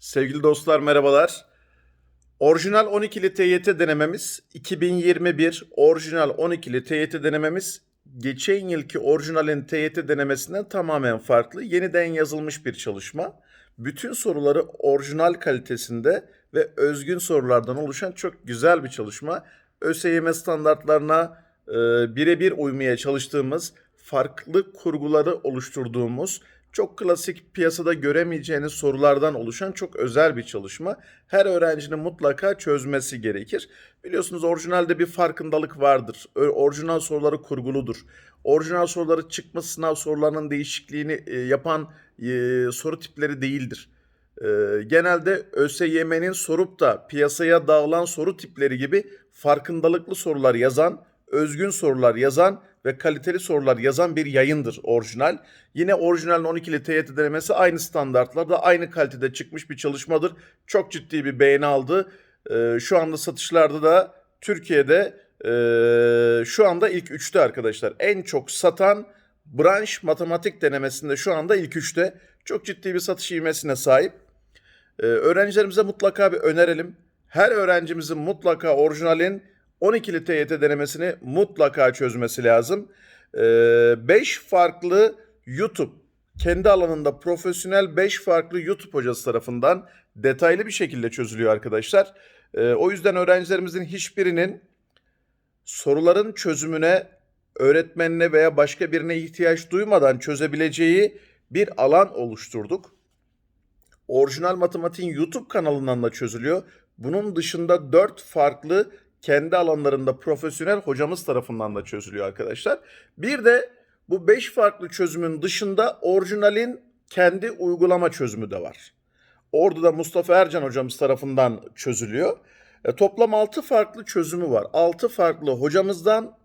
Sevgili dostlar merhabalar. Orijinal 12'li TYT denememiz 2021 orijinal 12'li TYT denememiz geçen yılki orijinalin TYT denemesinden tamamen farklı. Yeniden yazılmış bir çalışma. Bütün soruları orijinal kalitesinde ve özgün sorulardan oluşan çok güzel bir çalışma. ÖSYM standartlarına e, birebir uymaya çalıştığımız, farklı kurguları oluşturduğumuz, çok klasik piyasada göremeyeceğiniz sorulardan oluşan çok özel bir çalışma. Her öğrencinin mutlaka çözmesi gerekir. Biliyorsunuz orijinalde bir farkındalık vardır. Orijinal soruları kurguludur. Orijinal soruları çıkmış sınav sorularının değişikliğini e, yapan e, soru tipleri değildir. E, genelde ÖSYM'nin sorup da piyasaya dağılan soru tipleri gibi farkındalıklı sorular yazan, özgün sorular yazan ve kaliteli sorular yazan bir yayındır orijinal. Yine orijinalin 12'li TYT denemesi aynı standartlarda, aynı kalitede çıkmış bir çalışmadır. Çok ciddi bir beğeni aldı. Ee, şu anda satışlarda da Türkiye'de ee, şu anda ilk 3'te arkadaşlar. En çok satan branş matematik denemesinde şu anda ilk 3'te. Çok ciddi bir satış ivmesine sahip. Ee, öğrencilerimize mutlaka bir önerelim. Her öğrencimizin mutlaka orijinalin 12'li TYT denemesini mutlaka çözmesi lazım. 5 farklı YouTube kendi alanında profesyonel 5 farklı YouTube hocası tarafından detaylı bir şekilde çözülüyor arkadaşlar. Ee, o yüzden öğrencilerimizin hiçbirinin soruların çözümüne öğretmenine veya başka birine ihtiyaç duymadan çözebileceği bir alan oluşturduk. Orijinal Matematiğin YouTube kanalından da çözülüyor. Bunun dışında 4 farklı kendi alanlarında profesyonel hocamız tarafından da çözülüyor arkadaşlar. Bir de bu 5 farklı çözümün dışında orijinalin kendi uygulama çözümü de var. Orada da Mustafa Ercan hocamız tarafından çözülüyor. E, toplam 6 farklı çözümü var. 6 farklı hocamızdan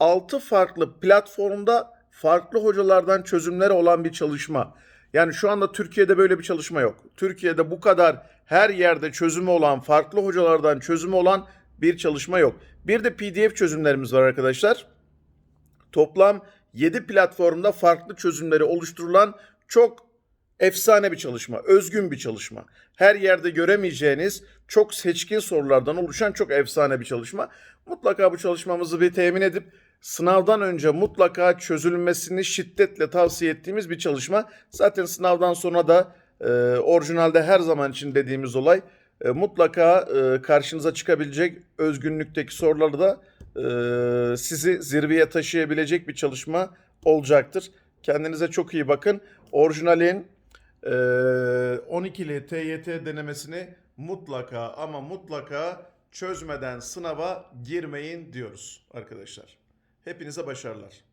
6 farklı platformda farklı hocalardan çözümleri olan bir çalışma. Yani şu anda Türkiye'de böyle bir çalışma yok. Türkiye'de bu kadar her yerde çözümü olan, farklı hocalardan çözümü olan bir çalışma yok. Bir de PDF çözümlerimiz var arkadaşlar. Toplam 7 platformda farklı çözümleri oluşturulan çok efsane bir çalışma, özgün bir çalışma. Her yerde göremeyeceğiniz çok seçkin sorulardan oluşan çok efsane bir çalışma. Mutlaka bu çalışmamızı bir temin edip sınavdan önce mutlaka çözülmesini şiddetle tavsiye ettiğimiz bir çalışma. Zaten sınavdan sonra da e, orijinalde her zaman için dediğimiz olay e, mutlaka e, karşınıza çıkabilecek özgünlükteki soruları da e, sizi zirveye taşıyabilecek bir çalışma olacaktır. Kendinize çok iyi bakın. Orijinalin e, 12'li TYT denemesini mutlaka ama mutlaka çözmeden sınava girmeyin diyoruz arkadaşlar. Hepinize başarılar.